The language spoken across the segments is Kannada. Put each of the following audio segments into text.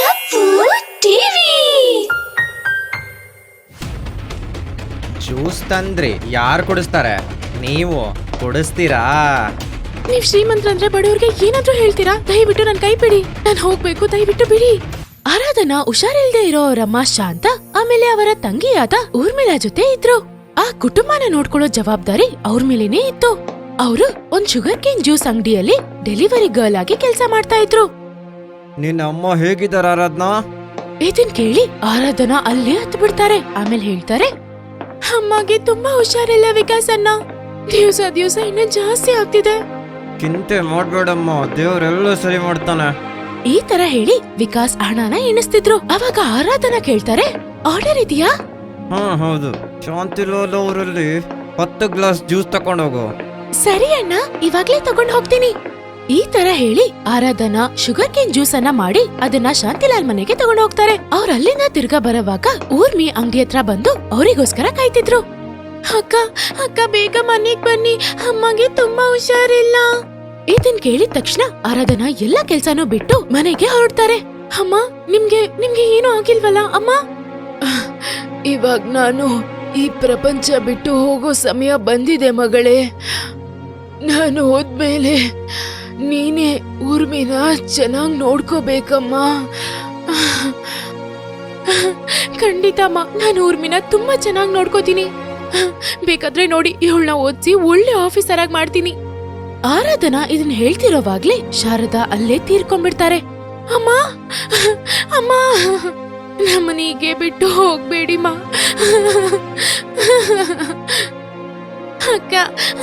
ಕಪ್ಪು ಟಿವಿ ಜ್ಯೂಸ್ ತಂದ್ರಿ ಯಾರು ಕುಡಿಸ್ತಾರೆ? ನೀವು ಕುಡಿಸ್ತೀರಾ? ನೀವ್ ಶ್ರೀಮಂತರಂದ್ರೆ ಬಡವ್ರಿಗೆ ಏನಾದ್ರೂ ಹೇಳ್ತೀರಾ? ದಯವಿಟ್ಟು ನನ್ ಕೈ ಬಿಡಿ. ನಾನ್ ಹೋಗ್ಬೇಕು ದಯವಿಟ್ಟು ಬಿಡಿ. ಆರಾಧನಾ ಹುಷಾರಿಲ್ದೆ ಇರೋ ಅವರಮ್ಮ ಶಾಂತ ಆಮೇಲೆ ಅವರ ತಂಗಿಯಾದ ಊರ್ಮಿಳಾ ಜೊತೆ ಇದ್ರು. ಆ ಕುಟುಂಬನ ನೋಡ್ಕೊಳ್ಳೋ ಜವಾಬ್ದಾರಿ ಅವ್ರ ಮೇಲೇನೆ ಇತ್ತು. ಅವರು ಒಂದ್ ಶುಗರ್ ಕೇನ್ ಜ್ಯೂಸ್ ಅಂಗಡಿಯಲ್ಲಿ ಡೆಲಿವರಿ ಗರ್ಲ್ ಆಗಿ ಕೆಲಸ ಮಾಡ್ತಾ ಇದ್ರು. ನಿನ್ನ ಅಮ್ಮ ಹೇಗಿದ್ದಾರೆ ಆರಾಧನಾ? ಇದನ್ ಕೇಳಿ ಆರಾಧನಾ ಅಲ್ಲೇ ಹತ್ತು ಬಿಡ್ತಾರೆ ಆಮೇಲೆ ಹೇಳ್ತಾರೆ ಅಮ್ಮಗೆ ತುಂಬಾ ಹುಷಾರಿಲ್ಲ ವಿಕಾಸ್ ಅನ್ನ ದಿವಸ ದಿವಸ ಇನ್ನ ಜಾಸ್ತಿ ಆಗ್ತಿದೆ. ಚಿಂತೆ ಮಾಡ್ಬೇಡಮ್ಮ ದೇವ್ರೆಲ್ಲ ಸರಿ ಮಾಡ್ತಾನೆ. ಈ ತರ ಹೇಳಿ ವಿಕಾಸ್ ಹಣನ ಎಣಿಸ್ತಿದ್ರು. ಅವಾಗ ಆರಾಧನಾ ಕೇಳ್ತಾರೆ ಆರ್ಡರ್ ಇದೆಯಾ? ಹಾ ಹೌದು. ಶಾಂತಿಲಾಲ್ ಅವರಲ್ಲಿ ಹತ್ತು ಗ್ಲಾಸ್ ಜ್ಯೂಸ್ ತಕೊಂಡೋಗು. ಸರಿ ಅಣ್ಣ ಇವಾಗ್ಲೇ ತಗೊಂಡ್ ಹೋಗ್ತೀನಿ. ಈ ತರ ಹೇಳಿ ಆರಾಧನಾ ಶುಗರ್ ಕೇನ್ ಜ್ಯೂಸ್ ಅನ್ನ ಮಾಡಿ ಅದನ್ನ ಶಾಂತಿಲಾಲ್ ಮನೆಗೆ ತಗೊಂಡು ಹೋಗ್ತಾರೆ. ಅವ್ರ ಅಲ್ಲಿಂದ ತಿರ್ಗಾ ಬರೋವಾಗ ಊರ್ಮಿ ಅಂಗಡಿ ಹತ್ರ ಬಂದು ಅವರಿಗೋಸ್ಕರ ಕಾಯ್ತಿದ್ರು. ಅಕ್ಕ ಅಕ್ಕ, ಬೇಗ ಮನೆಗ್ ಬನ್ನಿ. ಅಮ್ಮಗೆ ತುಂಬಾ ಹುಷಾರಿಲ್ಲ. ಇದನ್ ಕೇಳಿದ ತಕ್ಷಣ ಆರಾಧನಾ ಎಲ್ಲ ಕೆಲ್ಸಾನು ಬಿಟ್ಟು ಮನೆಗೆ ಹೊರಡ್ತಾರೆ. ಅಮ್ಮ, ನಿಮ್ಗೆ ನಿಮ್ಗೆ ಏನೂ ಆಗಿಲ್ವಲ್ಲ, ಅಮ್ಮ? ಇವಾಗ ನಾನು ಈ ಪ್ರಪಂಚ ಬಿಟ್ಟು ಹೋಗೋ ಸಮಯ ಬಂದಿದೆ ಮಗಳೇ. ನಾನು ಹೋದ್ಮೇಲೆ ನೀನೇ ಊರ್ಮಿನ ಚೆನ್ನಾಗಿ ನೋಡ್ಕೋಬೇಕಮ್ಮ. ಖಂಡಿತಮ್ಮ, ನಾನು ಊರ್ಮಿನ ತುಂಬಾ ಚೆನ್ನಾಗಿ ನೋಡ್ಕೋತೀನಿ. ಬೇಕಾದ್ರೆ ನೋಡಿ, ಇವಳನ್ನ ಓದಿಸಿ ಒಳ್ಳೆ ಆಫೀಸರ್ ಆಗಿ ಮಾಡ್ತೀನಿ. ಆರಾಧನಾ ಇದನ್ನ ಹೇಳ್ತಿರೋವಾಗ್ಲೇ ಶಾರದಾ ಅಲ್ಲೇ ತೀರ್ಕೊಂಡ್ಬಿಡ್ತಾರೆ. ಅಮ್ಮ ಅಮ್ಮ, ನಮ್ಮನೀಗೆ ಬಿಟ್ಟು ಹೋಗ್ಬೇಡಿ ಮಾ ಅಕ್ಕ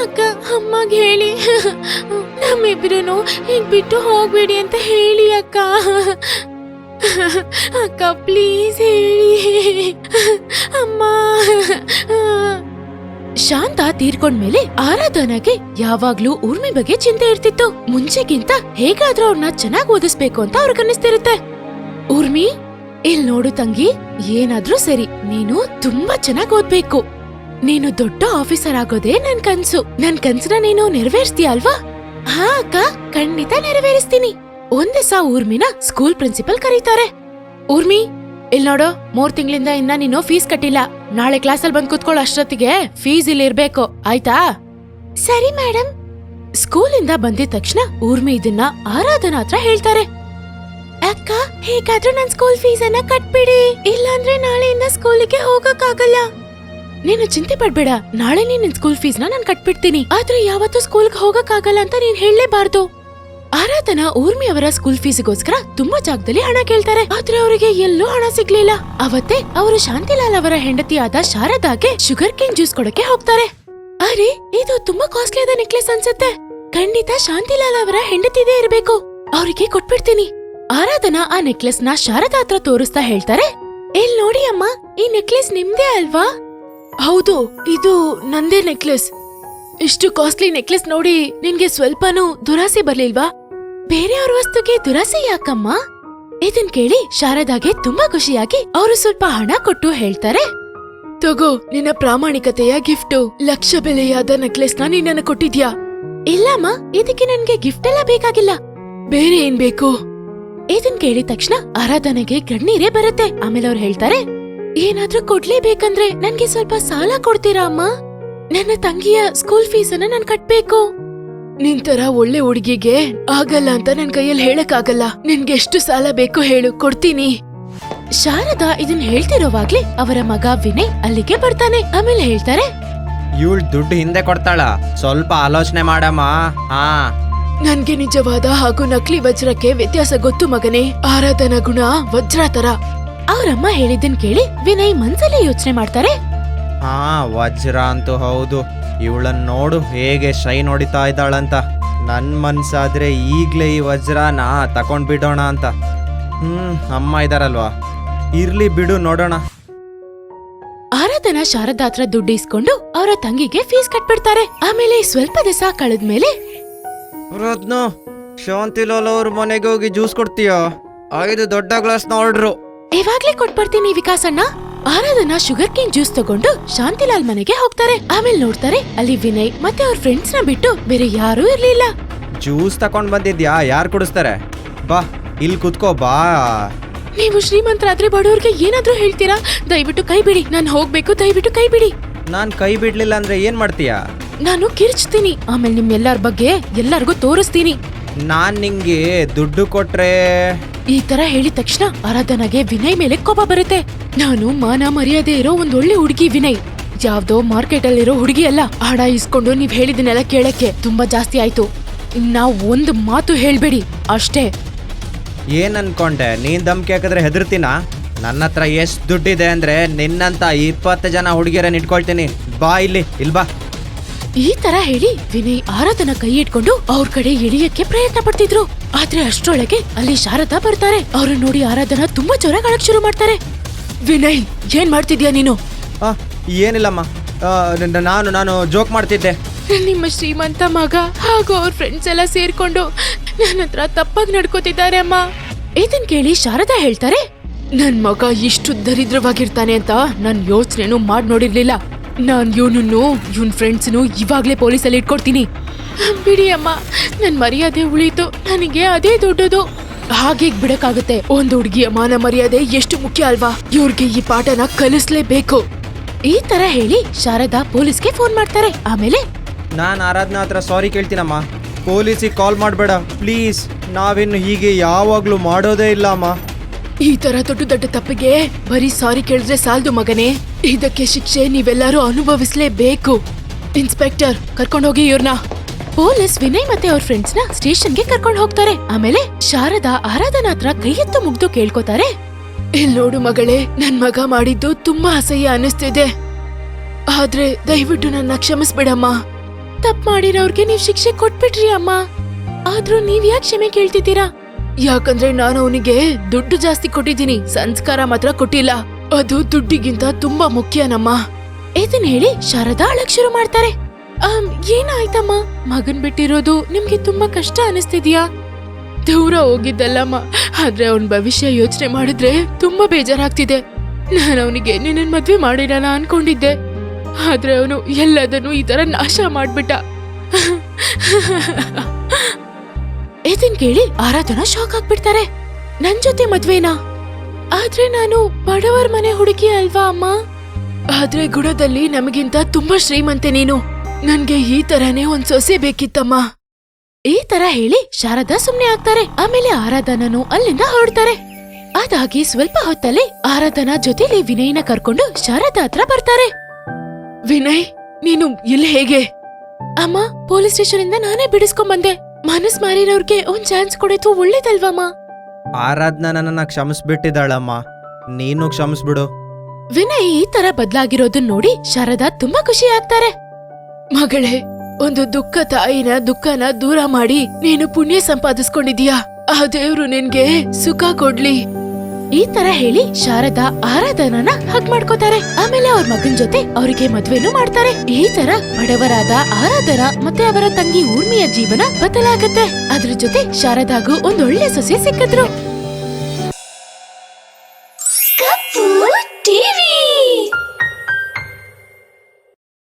ಅಕ್ಕ, ಅಮ್ಮಗೆ ಹೇಳಿ. ನಮ್ಮಿಬ್ರು ಹೀಗ್ ಬಿಟ್ಟು ಹೋಗ್ಬೇಡಿ ಅಂತ ಹೇಳಿ, ಅಕ್ಕ. ಅಕ್ಕ, ಪ್ಲೀಸ್ ಹೇಳಿ. ಅಮ್ಮ. ಶಾಂತ ತೀರ್ಕೊಂಡ್ಮೇಲೆ ಆರಾಧನಾಗೆ ಯಾವಾಗ್ಲೂ ಊರ್ಮಿ ಬಗ್ಗೆ ಚಿಂತೆ ಇರ್ತಿತ್ತು. ಮುಂಚೆಗಿಂತ ಹೇಗಾದ್ರೂ ಅವ್ರನ್ನ ಚೆನ್ನಾಗಿ ಓದಿಸ್ಬೇಕು ಅಂತ ಅವ್ರಿಗನ್ನಿಸ್ತಿರುತ್ತೆ ಊರ್ಮಿ ಇಲ್ ನೋಡು ತಂಗಿ, ಏನಾದ್ರೂ ಸರಿ, ನೀನು ತುಂಬಾ ಚೆನ್ನಾಗಿ ಓದ್ಬೇಕು. ನೀನು ದೊಡ್ಡ ಆಫೀಸರ್ ಆಗೋದೇ ನನ್ ಕನ್ಸು. ನನ್ ಕನ್ಸನ್ನ ನೀನು ನೆರವೇರಿಸ್ತೀಯ ಅಲ್ವಾ? ಹಾ, ಅಕ್ಕ. ಖಂಡಿತ ನೆರವೇರಿಸ್ತೀನಿ. ಒಂದಿವ್ಸ ಊರ್ಮಿನ ಸ್ಕೂಲ್ ಪ್ರಿನ್ಸಿಪಲ್ ಕರೀತಾರೆ. ಊರ್ಮಿ, ಇಲ್ ನೋಡು, ಮೂರ್ ತಿಂಗಳಿಂದ ಇನ್ನ ನೀನು ಫೀಸ್ ಕಟ್ಟಿಲ್ಲ. ನಾಳೆ ಕ್ಲಾಸಲ್ಲಿ ಬಂದ್ ಕುತ್ಕೊಳ್ಳೋ ಅಷ್ಟೊತ್ತಿಗೆ ಫೀಸ್ ಇಲ್ಲಿ ಇರ್ಬೇಕು. ಆಯ್ತಾ? ಸರಿ ಮೇಡಮ್ ಸ್ಕೂಲಿಂದ ಬಂದಿದ ತಕ್ಷಣ ಊರ್ಮಿ ಇದನ್ನ ಆರಾಧನಾ ಹತ್ರ ಹೇಳ್ತಾರೆ. ಅಕ್ಕ, ಹೇಗಾದ್ರೂ ನನ್ ಸ್ಕೂಲ್ ಫೀಸ್ ಅನ್ನ ಕಟ್ಬಿಡಿ. ಇಲ್ಲಾಂದ್ರೆ ನಾಳೆಯಿಂದ ಸ್ಕೂಲಿಗೆ ಹೋಗಕ್ಕಾಗಲ್ಲ. ನೀನು ಚಿಂತೆ ಪಡ್ಬೇಡ. ನಾಳೆ ನೀನ್ ಸ್ಕೂಲ್ ಫೀಸ್ ನಾನ್ ಕಟ್ಬಿಡ್ತೀನಿ. ಆದ್ರೆ ಯಾವತ್ತೂ ಸ್ಕೂಲ್ಗೆ ಹೋಗಕ್ಕಾಗಲ್ಲ ಅಂತ ನೀನ್ ಹೇಳಲೇಬಾರ್ದು. ಆರಾಧನಾ ಊರ್ಮಿ ಅವರ ಸ್ಕೂಲ್ ಫೀಸ್ಗೋಸ್ಕರ ತುಂಬಾ ಜಾಗದಲ್ಲಿ ಹಣ ಕೇಳ್ತಾರೆ. ಆದ್ರೆ ಅವರಿಗೆ ಎಲ್ಲೂ ಹಣ ಸಿಗ್ಲಿಲ್ಲ. ಅವತ್ತೇ ಅವರು ಶಾಂತಿಲಾಲ್ ಅವರ ಹೆಂಡತಿಯಾದ ಶಾರದಾಗೆ ಶುಗರ್ ಕೇನ್ ಜ್ಯೂಸ್ ಕೊಡಕ್ಕೆ ಹೋಗ್ತಾರೆ. ಅರೆ, ಇದು ತುಂಬಾ ಕಾಸ್ಟ್ಲಿ ಆದ ನೆಕ್ಲೆಸ್ ಅನ್ಸುತ್ತೆ. ಖಂಡಿತ ಶಾಂತಿಲಾಲ್ ಅವರ ಹೆಂಡತಿದೇ ಇರಬೇಕು. ಅವರಿಗೆ ಕೊಟ್ಬಿಡ್ತೀನಿ. ಆರಾಧನಾ ಆ ನೆಕ್ಲೆಸ್ನ ಶಾರದಾ ಹತ್ರ ತೋರಿಸ್ತಾ ಹೇಳ್ತಾರೆ. ಇಲ್ ನೋಡಿ ಅಮ್ಮ, ಈ ನೆಕ್ಲೆಸ್ ನಿಮ್ದೇ ಅಲ್ವಾ? ಹೌದು, ಇದು ನಂದೇ ನೆಕ್ಲೆಸ್. ಇಷ್ಟು ಕಾಸ್ಟ್ಲಿ ನೆಕ್ಲೆಸ್ ನೋಡಿ ನಿನ್ಗೆ ಸ್ವಲ್ಪನೂ ದುರಾಸೆ ಬರ್ಲಿಲ್ವಾ? ಬೇರೆಯವ್ರ ವಸ್ತುಗೆ ದುರಾಸೆ ಯಾಕಮ್ಮ? ಇದನ್ ಕೇಳಿ ಶಾರದಾಗೆ ತುಂಬಾ ಖುಷಿಯಾಗಿ ಅವರು ಸ್ವಲ್ಪ ಹಣ ಕೊಟ್ಟು ಹೇಳ್ತಾರೆ. ತಗೋ, ನಿನ್ನ ಪ್ರಾಮಾಣಿಕತೆಯ ಗಿಫ್ಟು, ಲಕ್ಷ ಬೆಲೆಯಾದ ನೆಕ್ಲೆಸ್ನ ನೀನನ್ನ ಕೊಟ್ಟಿದ್ಯಾ? ಇಲ್ಲಮ್ಮ, ಇದಕ್ಕೆ ನನ್ಗೆ ಗಿಫ್ಟ್ ಎಲ್ಲ ಬೇಕಾಗಿಲ್ಲ. ಬೇರೆ ಏನ್ ಬೇಕು? ಇದನ್ ಕೇಳಿದ ತಕ್ಷಣ ಆರಾಧನೆಗೆ ಕಣ್ಣೀರೇ ಬರುತ್ತೆ. ಆಮೇಲೆ ಅವ್ರು ಹೇಳ್ತಾರೆ ಏನಾದ್ರೂ ಕೊಡ್ಲೇಬೇಕಂದ್ರೆ ನನ್ಗೆ ಸ್ವಲ್ಪ ಸಾಲ ಕೊಡ್ತೀರಾ ಅಮ್ಮ? ನನ್ನ ತಂಗಿಯ ಸ್ಕೂಲ್ ಫೀಸ್ ಅನ್ನ ನಾನ್ ಕಟ್ಬೇಕು. ನಿನ್ ತರ ಒಳ್ಳೆ ಹುಡುಗಿಗೆ ಆಗಲ್ಲ ಅಂತ ನನ್ ಕೈಯಲ್ಲಿ ಹೇಳಕ್ಕಾಗಲ್ಲ. ನಿನ್ಗೆ ಎಷ್ಟು ಸಾಲ ಬೇಕು ಹೇಳು ಕೊಡ್ತೀನಿ. ಶಾರದಾ ಇದನ್ ಹೇಳ್ತಿರೋವಾಗ್ಲೇ ಅವರ ಮಗ ವಿನಯ್ ಅಲ್ಲಿಗೆ ಬರ್ತಾನೆ. ಆಮೇಲೆ ಹೇಳ್ತಾರೆ ಇವಳು ದುಡ್ಡು ಹಿಂದೆ ಕೊಡ್ತಾಳ. ಸ್ವಲ್ಪ ಆಲೋಚನೆ ಮಾಡಮ್ಮ. ಹಾ. ನನ್ಗೆ ನಿಜವಾದ ಹಾಗೂ ನಕಲಿ ವಜ್ರಕ್ಕೆ ವ್ಯತ್ಯಾಸ ಗೊತ್ತು ಮಗನೇ. ಆರಾಧನಾ ಗುಣ ವಜ್ರ ತರ. ಅವರಮ್ಮ ಹೇಳಿದ್ದನ್ ಕೇಳಿ ವಿನಯ್ ಮನ್ಸಲ್ಲೇ ಯೋಚನೆ ಮಾಡ್ತಾರೆ. ಹಾ ವಜ್ರ ಅಂತೂ ಹೌದು. ಇವಳನ್ ನೋಡು ಹೇಗೆ ಶೈನ್ ಹೊಡಿತಾ ಇದ್ದಾಳಂತ. ನನ್ ಮನ್ಸಾದ್ರೆ ಈಗ್ಲೇ ಈ ವಜ್ರನ ತಕೊಂಡ್ ಬಿಡೋಣ ಅಂತ. ಹ್ಮ್ ಅಮ್ಮ ಇದಾರಲ್ವಾ? ಇರ್ಲಿ ಬಿಡು ನೋಡೋಣ. ಆರಾಧನಾ ಶಾರದಾ ಹತ್ರ ದುಡ್ಡು ಇಸ್ಕೊಂಡು ಅವರ ತಂಗಿಗೆ ಫೀಸ್ ಕಟ್ಬಿಡ್ತಾರೆ. ಆಮೇಲೆ ಸ್ವಲ್ಪ ದಿವಸ ಕಳೆದ್ಮೇಲೆ ರತ್ನ ಶಾಂತಿಲಾಲ್ ಅವ್ರ ಮನೆಗೆ ಹೋಗಿ ಜ್ಯೂಸ್ ಕೊಡ್ತೀಯಾ? ಐದು ದೊಡ್ಡ ಗ್ಲಾಸ್ನ ಆರ್ಡ್ರು. ಇವಾಗ್ಲೇ ಕೊಟ್ಬರ್ತೀನಿ ವಿಕಾಸ್ ಅಣ್ಣ ಆರಾಧನ ಶುಗರ್ ಕೇನ್ ಜ್ಯೂಸ್ ತಗೊಂಡು ಶಾಂತಿಲಾಲ್ ಮನೆಗೆ ಹೋಗ್ತಾರೆ. ಆಮೇಲೆ ನೋಡ್ತಾರೆ ಅಲ್ಲಿ ವಿನಯ್ ಮತ್ತೆ ಅವ್ರ ಫ್ರೆಂಡ್ಸ್ನ ಬಿಟ್ಟು ಬೇರೆ ಯಾರೂ ಇರ್ಲಿಲ್ಲ. ಜ್ಯೂಸ್ ತಕೊಂಡ್ ಬಂದಿದ್ಯಾ? ಯಾರು ಕುಡಿಸ್ತಾರೆ? ಬಾ ಇಲ್ಲಿ ಕುತ್ಕೋ ಬಾ. ನೀವು ಶ್ರೀಮಂತರಾದ್ರೆ ಬಡವ್ರಿಗೆ ಏನಾದ್ರೂ ಹೇಳ್ತೀರಾ? ದಯವಿಟ್ಟು ಕೈ ಬಿಡಿ ನಾನು ಹೋಗ್ಬೇಕು ದಯವಿಟ್ಟು ಕೈ ಬಿಡಿ. ನಾನು ಕೈ ಬಿಡ್ಲಿಲ್ಲ ಅಂದ್ರೆ ಏನ್ ಮಾಡ್ತೀಯಾ? ನಾನು ಕಿರ್ಚ್ತೀನಿ ಆಮೇಲೆ ನಿಮ್ಮೆಲ್ಲರ ಎಲ್ಲಾರ ಬಗ್ಗೆ ಎಲ್ಲರಿಗೂ ತೋರಿಸ್ತೀನಿ. ನಾನ್ ನಿಂಗೆ ದುಡ್ಡು ಕೊಟ್ರೆ ಈ ತರ ಹೇಳಿದ ತಕ್ಷಣ ಆರಾಧನಾಗೆ ವಿನಯ್ ಮೇಲೆ ಕೋಪ ಬರುತ್ತೆ. ನಾನು ಮಾನ ಮರ್ಯಾದೆ ಇರೋ ಒಂದ್ ಒಳ್ಳೆ ಹುಡುಗಿ ವಿನಯ್. ಯಾವ್ದೋ ಮಾರ್ಕೆಟ್ ಅಲ್ಲಿರೋ ಹುಡುಗಿ ಅಲ್ಲ ಹಣ ಇಸ್ಕೊಂಡು ನೀವ್ ಹೇಳಿದನ್ನೆಲ್ಲ ಕೇಳಕ್ಕೆ ತುಂಬಾ ಜಾಸ್ತಿ ಆಯ್ತು. ನಾವ್ ಒಂದ್ ಮಾತು ಹೇಳ್ಬೇಡಿ ಅಷ್ಟೇ. ಏನ್ ಅನ್ಕೊಂಡೆ ನೀನ್ ಧಮ್ಕಿ ಹಾಕಿದ್ರೆ ಹೆದರ್ತೀನಾ ನನ್ನ ಹತ್ರ ಎಷ್ಟು ದುಡ್ಡಿದೆ ಅಂದ್ರೆ ನಿನ್ನಂತ ಇಪ್ಪತ್ತು ಜನ ಹುಡುಗಿಯರನ್ನ ಇಟ್ಕೊಳ್ತೀನಿ. ಬಾ ಇಲ್ಲಿ ಇಲ್ಬಾ ಈ ತರ ಹೇಳಿ ವಿನಯ್ ಆರಾಧನ ಕೈ ಇಟ್ಕೊಂಡು ಅವ್ರ ಕಡೆ ಇಳಿಯಕ್ಕೆ ಪ್ರಯತ್ನ ಪಡ್ತಿದ್ರು. ಆದ್ರೆ ಅಷ್ಟೊಳಗೆ ಅಲ್ಲಿ ಶಾರದಾ ಬರ್ತಾರೆ. ಅವ್ರನ್ನ ನೋಡಿ ಆರಾಧನಾ ತುಂಬಾ ಜ್ವರ ಕಾಣಕ್ ಶುರು ಮಾಡ್ತಾರೆ. ವಿನಯ್ ಏನ್ ಮಾಡ್ತಿದ್ಯಾ ನೀನು? ಆ, ಏನಿಲ್ಲಮ್ಮ. ಆ, ನ- ನಾನು ನಾನು ಜೋಕ್ ಮಾಡ್ತಿದ್ದೆ. ನಿಮ್ಮ ಶ್ರೀಮಂತ ಮಗ ಹಾಗೂ ಅವ್ರ ಫ್ರೆಂಡ್ಸ್ ಎಲ್ಲ ಸೇರ್ಕೊಂಡು ನನ್ನ ಹತ್ರ ತಪ್ಪಾಗಿ ನಡ್ಕೋತಿದ್ದಾರೆ ಅಮ್ಮ. ಇದನ್ ಕೇಳಿ ಶಾರದಾ ಹೇಳ್ತಾರೆ ನನ್ ಮಗ ಇಷ್ಟು ದರಿದ್ರವಾಗಿರ್ತಾನೆ ಅಂತ ನಾನ್ ಯೋಚನೆನೂ ಮಾಡ್ ನೋಡಿರ್ಲಿಲ್ಲ. ನಾನ್ ಇವನನ್ನು ಇವನ್ ಫ್ರೆಂಡ್ಸ್ನು ಇವಾಗ್ಲೇ ಪೊಲೀಸಲ್ಲಿ ಇಟ್ಕೊಡ್ತೀನಿ. ಬಿಡಿ ಅಮ್ಮ ನನ್ ಮರ್ಯಾದೆ ಉಳಿತು ನನಗೆ ಅದೇ ದೊಡ್ಡದು. ಹಾಗೆ ಬಿಡಕಾಗುತ್ತೆ ಒಂದು ಹುಡುಗಿಯ ಮಾನ ಮರ್ಯಾದೆ ಎಷ್ಟು ಮುಖ್ಯ ಅಲ್ವಾ? ಇವ್ರಿಗೆ ಈ ಪಾಠನ ಕಲಿಸ್ಲೇಬೇಕು. ಈ ತರ ಹೇಳಿ ಶಾರದಾ ಪೊಲೀಸ್ಗೆ ಫೋನ್ ಮಾಡ್ತಾರೆ. ಆಮೇಲೆ? ನಾನು ಆರಾಧನಾ ಹತ್ರ ಸಾರಿ ಕೇಳ್ತೀನಮ್ಮ. ಪೊಲೀಸಿಗೆ ಕಾಲ್ ಮಾಡಬೇಡ. ಪ್ಲೀಸ್ ನಾವಿನ್ನು ಹೀಗೆ ಯಾವಾಗಲೂ ಮಾಡೋದೇ ಇಲ್ಲ ಅಮ್ಮ. ಈ ತರ ದೊಡ್ಡ ದೊಡ್ಡ ತಪ್ಪಿಗೆ ಬರೀ ಸಾರಿ ಕೇಳಿದ್ರೆ ಸಾಲದು ಮಗನೇ. ಇದಕ್ಕೆ ಶಿಕ್ಷೆ ನೀವೆಲ್ಲರೂ ಅನುಭವಿಸ್ಲೇಬೇಕು. ಇನ್ಸ್ಪೆಕ್ಟರ್ ಕರ್ಕೊಂಡೋಗಿ ಇವ್ರನ್ನ ಪೊಲೀಸ್ ವಿನಯ್ ಮತ್ತೆ ಅವ್ರ ಫ್ರೆಂಡ್ಸ್ನ ಸ್ಟೇಷನ್ಗೆ ಕರ್ಕೊಂಡು ಹೋಗ್ತಾರೆ. ಆಮೇಲೆ ಶಾರದಾ ಆರಾಧನಾ ಹತ್ರ ಕೈ ಎತ್ತು ಮುಗ್ದು ಕೇಳ್ಕೊತಾರೆ. ಇಲ್ ನೋಡು ಮಗಳೇ, ನನ್ ಮಗ ಮಾಡಿದ್ದು ತುಂಬಾ ಅಸಹ್ಯ ಅನಿಸ್ತಿದೆ ಆದ್ರೆ ದಯವಿಟ್ಟು ನನ್ನ ಕ್ಷಮಿಸ್ಬಿಡಮ್ಮ. ತಪ್ಪು ಮಾಡಿರೋರ್ಗೆ ನೀವ್ ಶಿಕ್ಷೆ ಕೊಟ್ಬಿಟ್ರಿ ಅಮ್ಮ. ಆದ್ರೂ ನೀವ್ ಯಾಕೆ ಕ್ಷಮೆ ಕೇಳ್ತಿದ್ದೀರಾ? ಯಾಕಂದ್ರೆ ನಾನು ಅವನಿಗೆ ದುಡ್ಡು ಜಾಸ್ತಿ ಕೊಟ್ಟಿದ್ದೀನಿ, ಸಂಸ್ಕಾರ ಮಾತ್ರ ಕೊಟ್ಟಿಲ್ಲ. ಅದು ದುಡ್ಡಿಗಿಂತ ತುಂಬಾ ಮುಖ್ಯ ನಮ್ಮ ಇದನ್ ಹೇಳಿ ಶಾರದಾ ಅಳಕ್ ಶುರು ಮಾಡ್ತಾರೆ. ಏನಾಯ್ತಮ್ಮ? ಮಗನ್ ಬಿಟ್ಟಿರೋದು ನಿಮ್ಗೆ ತುಂಬಾ ಕಷ್ಟ ಅನಿಸ್ತಿದ್ಯಾ? ದೂರ ಹೋಗಿದ್ದಲ್ಲಮ್ಮ. ಆದ್ರೆ ಅವನ್ ಭವಿಷ್ಯ ಯೋಚನೆ ಮಾಡಿದ್ರೆ ತುಂಬಾ ಬೇಜಾರಾಗ್ತಿದೆ. ನಾನು ಅವನಿಗೆ ನಿನ್ನ ಮದ್ವೆ ಮಾಡಿರೋಣ ಅನ್ಕೊಂಡಿದ್ದೆ. ಆದ್ರೆ ಅವನು ಎಲ್ಲದನ್ನು ಈ ತರ ನಾಶ ಮಾಡ್ಬಿಟ್ಟ. ಇದನ್ ಕೇಳಿ ಆರಾಧನಾ ಶಾಕ್ ಆಗ್ಬಿಡ್ತಾರೆ. ನನ್ ಜೊತೆ ಮದ್ವೆನಾ? ಆದ್ರೆ ನಾನು ಬಡವರ ಮನೆ ಹುಡುಗಿ ಅಲ್ವಾ ಅಮ್ಮ? ಆದ್ರೆ ಗುಣದಲ್ಲಿ ನಮಗಿಂತ ತುಂಬಾ ಶ್ರೀಮಂತೆ ನೀನು. ನನ್ಗೆ ಈ ತರನೇ ಒಂದ್ ಸೊಸೆ ಬೇಕಿತ್ತಮ್ಮ. ಈ ತರ ಹೇಳಿ ಶಾರದಾ ಸುಮ್ನೆ ಆಗ್ತಾರೆ. ಆಮೇಲೆ ಆರಾಧನನು ಅಲ್ಲಿಂದ ಹೊರಡ್ತಾರೆ. ಅದಾಗಿ ಸ್ವಲ್ಪ ಹೊತ್ತಲ್ಲಿ ಆರಾಧನಾ ಜೊತೆಲಿ ವಿನಯ್ನ ಕರ್ಕೊಂಡು ಶಾರದಾ ಹತ್ರ ಬರ್ತಾರೆ. ವಿನಯ್ ನೀನು ಇಲ್ಲಿ ಹೇಗೆ? ಅಮ್ಮ ಪೊಲೀಸ್ ಸ್ಟೇಷನ್ ಇಂದ ನಾನೇ ಬಿಡಿಸ್ಕೊಂಡ್ ಬಂದೆ ಮನಸ್ ಮಾರಿರೋರ್ಗೆ ಒಂದ್ ಚಾನ್ಸ್ ಕೊಡೋದು ಒಳ್ಳೇದಲ್ವಮ್ಮ? ಆರಾಧನಾ ನನ್ನನ್ನು ಕ್ಷಮಿಸ್ಬಿಟ್ಟಿದ್ದಾಳಮ್ಮ. ನೀನು ಕ್ಷಮಿಸ್ಬಿಡು. ವಿನಯ್ ಈ ತರ ಬದ್ಲಾಗಿರೋದನ್ನ ನೋಡಿ ಶಾರದಾ ತುಂಬಾ ಖುಷಿ ಆಗ್ತಾರೆ. ಮಗಳೇ, ಒಂದು ದುಃಖ ತಾಯಿನ ದುಃಖನ ದೂರ ಮಾಡಿ ನೀನು ಪುಣ್ಯ ಸಂಪಾದಿಸ್ಕೊಂಡಿದೀಯಾ ಆ ದೇವ್ರು ನಿನ್ಗೆ ಸುಖ ಕೊಡ್ಲಿ. ಈ ತರ ಹೇಳಿ ಶಾರದಾ ಆರಾಧನನ ಹಗ್ ಮಾಡ್ಕೋತಾರೆ. ಆಮೇಲೆ ಅವ್ರ ಮಗನ್ ಜೊತೆ ಅವರಿಗೆ ಮದ್ವೆನೂ ಮಾಡ್ತಾರೆ. ಈ ತರ ಬಡವರಾದ ಆರಾಧನ ಮತ್ತೆ ಅವರ ತಂಗಿ ಊರ್ಮಿಯ ಜೀವನ ಬದಲಾಗತ್ತೆ. ಅದ್ರ ಜೊತೆ ಶಾರದಾಗೂ ಒಂದೊಳ್ಳೆ ಸೊಸೆ ಸಿಕ್ಕಿದ್ರು.